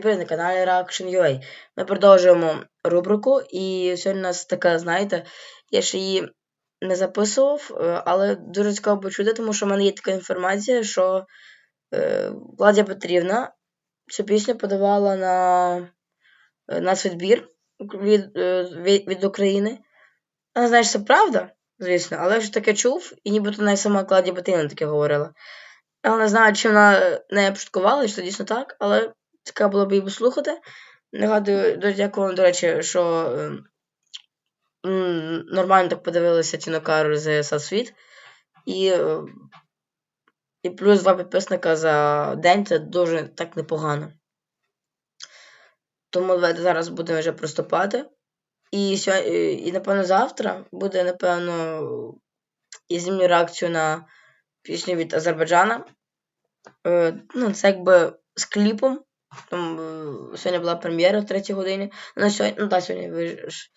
Привіт на каналі Reaction.ua. Ми продовжуємо рубрику, і сьогодні у нас така, знаєте, я ще її не записував, е, але дуже цікаво почути, тому що в мене є така інформація, що е, Владя Петрівна цю пісню подавала на, е, відбір від, е, від, від України. Знаю, що це правда, звісно, але я ж таке чув, і нібито навіть сама Кладія Петрівна таке говорила. Я не знаю, чи вона не пошуткувала, чи це дійсно так, але цікаво було б її послухати. Нагадую, дуже дякую вам, до речі, що е, м, нормально так подивилися Тіно Кароль з Сасвіт. І, е, і плюс два підписника за день це дуже так непогано. Тому давайте зараз будемо вже приступати. І, сьогодні, і напевно, завтра буде, напевно, і знімлю реакцію на пісню від Азербайджана. Е, ну, це якби з кліпом. Е, сьогодні була прем'єра в 3 годині. Ну, сьогодні, ну так, сьогодні ви ж-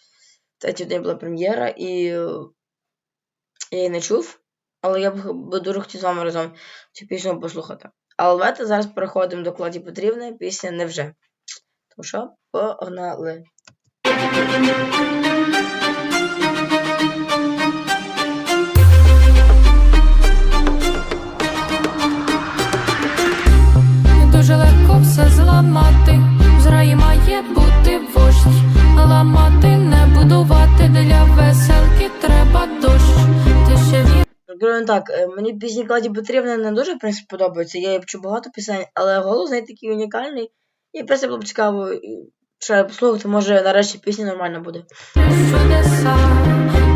в 3 годині була прем'єра, і я її не чув, але я б, дуже хотів з вами разом цю пісню послухати. Але давайте зараз переходимо до Кладі Петрівни, пісня Невже. Тому що погнали. Так, е, мені пісні Кладі Петрівни не дуже в принципі, подобаються. Я її почув багато пісень, але голос неї такий унікальний. І в принципі було б цікаво, ще послухати, може нарешті пісня нормально буде. чудеса,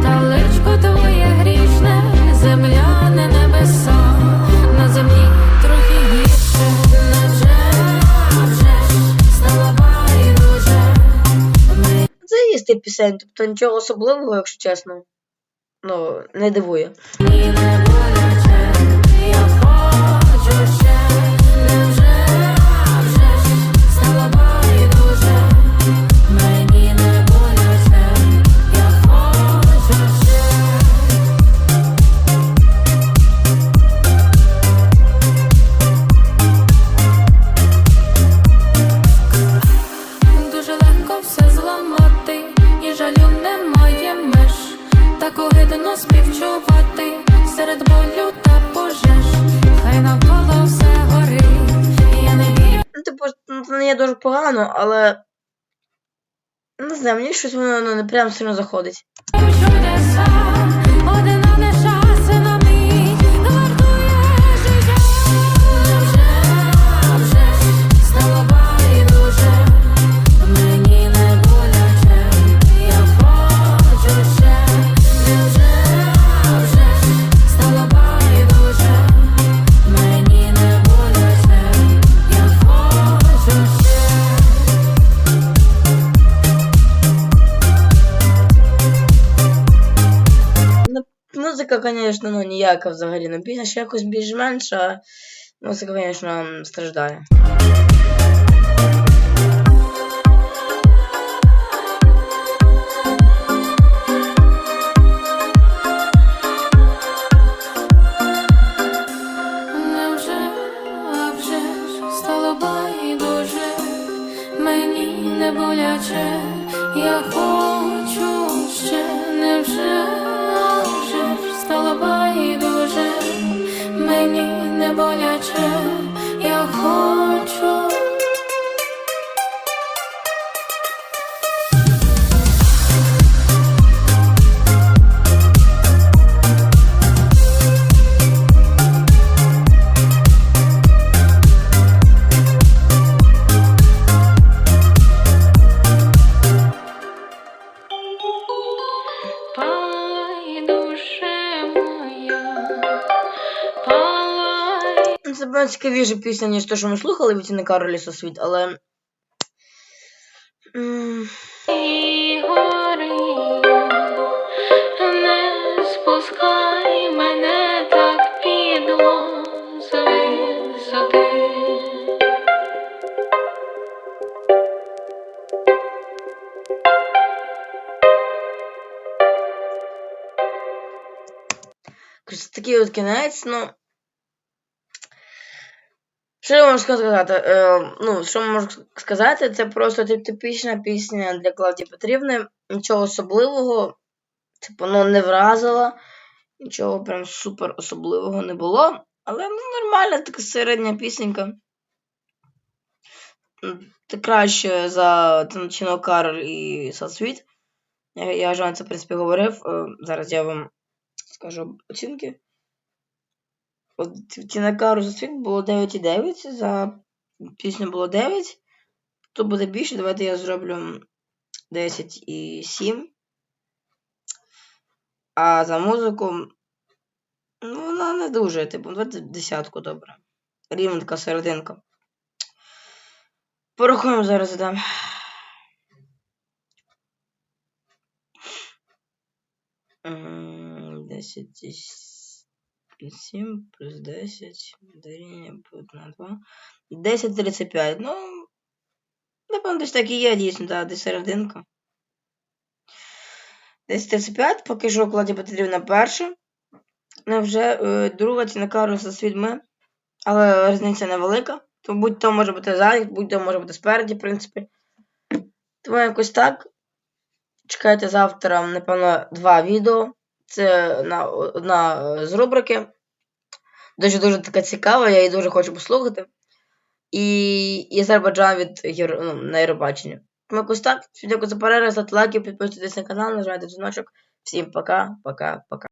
та личко твоє грішне, земля не небеса, на землі трохи гірше, Це є стиль пісень, тобто нічого особливого, якщо чесно. Ну, не дивує. Є дуже погано, але. Не знаю, мені щось воно ну, не прям сильно заходить. Музика, звісно, ну ніяка взагалі. Ну, пісня ще якось більш-менш, музика, звісно, страждає. Вже мені не боляче, я хочу ще, невже, а боляче, я хочу. Це була цікавіша пісня, ніж те, що ми слухали від Тіни Каролі Сосвіт, але. не спускай мене так підло з висоти. От кінець, ну. Що я можу сказати? Е, ну, що можу сказати, це просто тип- типічна пісня для Клавдії Петрівни. Нічого особливого, типу, ну, не вразила. Нічого прям супер особливого не було. Але ну, нормальна така середня пісенька. Це краще за Тимчино Кароль і Сасвіт. Я, вже це, в принципі, говорив. Е, Зараз я вам скажу оцінки. От Тіна Кару за світ було 9,9, за пісню було 9. Тут буде більше, давайте я зроблю 10,7. А за музику. Ну, вона не дуже, типу, давайте десятку добре. Рівно така серединка. Порахуємо зараз дам. М, 10 і с- і 7 плюс 10 дорівнює буде на 2. 10,35. Ну, напевно, десь так і є, дійсно, так, десь серединка. 10,35, поки що Кладі Петрівна перша. Ну, вже е, друга ціна Карлоса з відьми, але різниця невелика. То будь-то може бути ззаді, будь-то може бути спереді, в принципі. Тому якось так. Чекайте завтра, напевно, два відео. Це одна, одна е, з рубрики. Дуже-дуже така цікава, я її дуже хочу послухати. І, і Азербайджан від Євро, ну, на Євробаченні. Тому якось так. Дякую за перегляд, ставте лайки, підписуйтесь на канал, нажимайте дзвіночок. Всім пока, пока, пока.